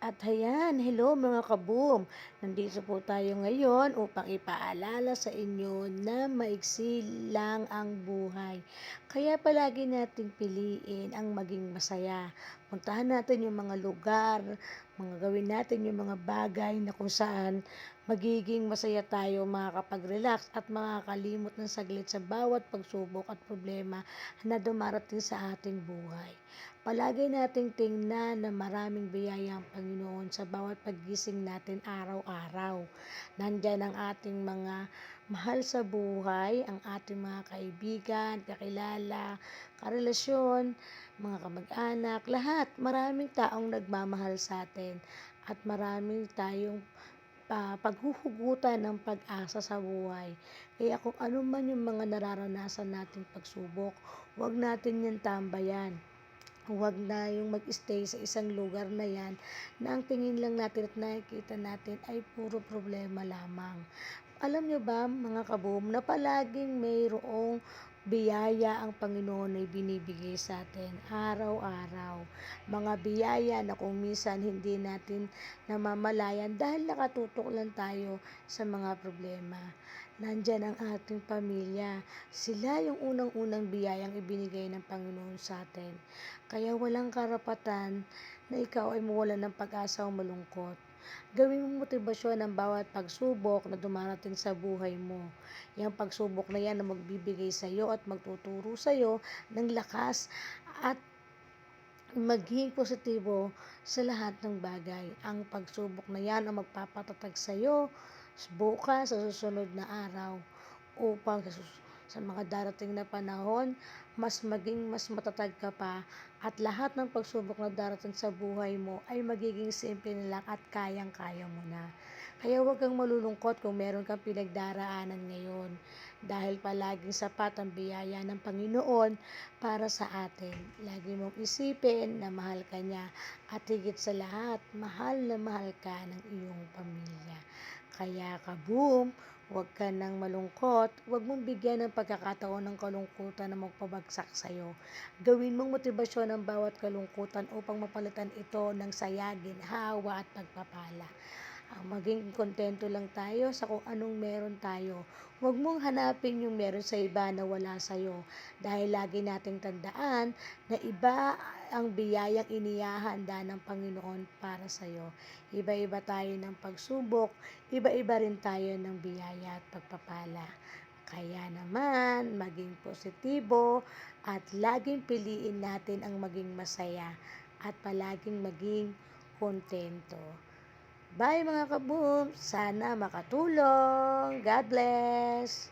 At ayan, hello mga kaboom! Nandito po tayo ngayon upang ipaalala sa inyo na maiksi lang ang buhay. Kaya palagi nating piliin ang maging masaya. Puntahan natin yung mga lugar, mga gawin natin yung mga bagay na kung saan magiging masaya tayo makakapag-relax at makakalimot ng saglit sa bawat pagsubok at problema na dumarating sa ating buhay. Palagi nating tingnan na maraming biyaya ang Panginoon sa bawat paggising natin araw-araw. Nandyan ang ating mga mahal sa buhay, ang ating mga kaibigan, kakilala, karelasyon, mga kamag-anak, lahat. Maraming taong nagmamahal sa atin at maraming tayong uh, paghuhugutan ng pag-asa sa buhay. Kaya kung ano man yung mga nararanasan nating pagsubok, huwag natin yan tambayan Huwag na yung mag-stay sa isang lugar na yan na ang tingin lang natin at nakikita natin ay puro problema lamang. Alam nyo ba mga kaboom na palaging mayroong biyaya ang Panginoon ay binibigay sa atin araw-araw. Mga biyaya na kung minsan hindi natin namamalayan dahil nakatutok lang tayo sa mga problema. Nandyan ang ating pamilya. Sila yung unang-unang biyayang ibinigay ng Panginoon sa atin. Kaya walang karapatan na ikaw ay mawala ng pag-asa o malungkot. Gawin mo motibasyon ang bawat pagsubok na dumarating sa buhay mo. Yung pagsubok na yan na magbibigay sa iyo at magtuturo sa iyo ng lakas at maging positibo sa lahat ng bagay. Ang pagsubok na yan ang magpapatatag sa iyo bukas sa susunod na araw upang sa, sa mga darating na panahon mas maging mas matatag ka pa at lahat ng pagsubok na darating sa buhay mo ay magiging simple na lang at kayang-kaya mo na. Kaya huwag kang malulungkot kung meron kang pinagdaraanan ngayon dahil palaging sapat ang biyaya ng Panginoon para sa atin. Lagi mong isipin na mahal ka niya at higit sa lahat, mahal na mahal ka ng iyong pamilya. Kaya ka boom, huwag ka nang malungkot, huwag mong bigyan ng pagkakataon ng kalungkutan na magpabagsak sa'yo. Gawin mong motibasyon ang bawat kalungkutan upang mapalitan ito ng sayagin, hawa at pagpapala ang maging kontento lang tayo sa kung anong meron tayo. Huwag mong hanapin yung meron sa iba na wala sa'yo. Dahil lagi nating tandaan na iba ang biyayang inihahanda ng Panginoon para sa'yo. Iba-iba tayo ng pagsubok, iba-iba rin tayo ng biyaya at pagpapala. Kaya naman, maging positibo at laging piliin natin ang maging masaya at palaging maging kontento. Bye mga kaboom! Sana makatulong! God bless!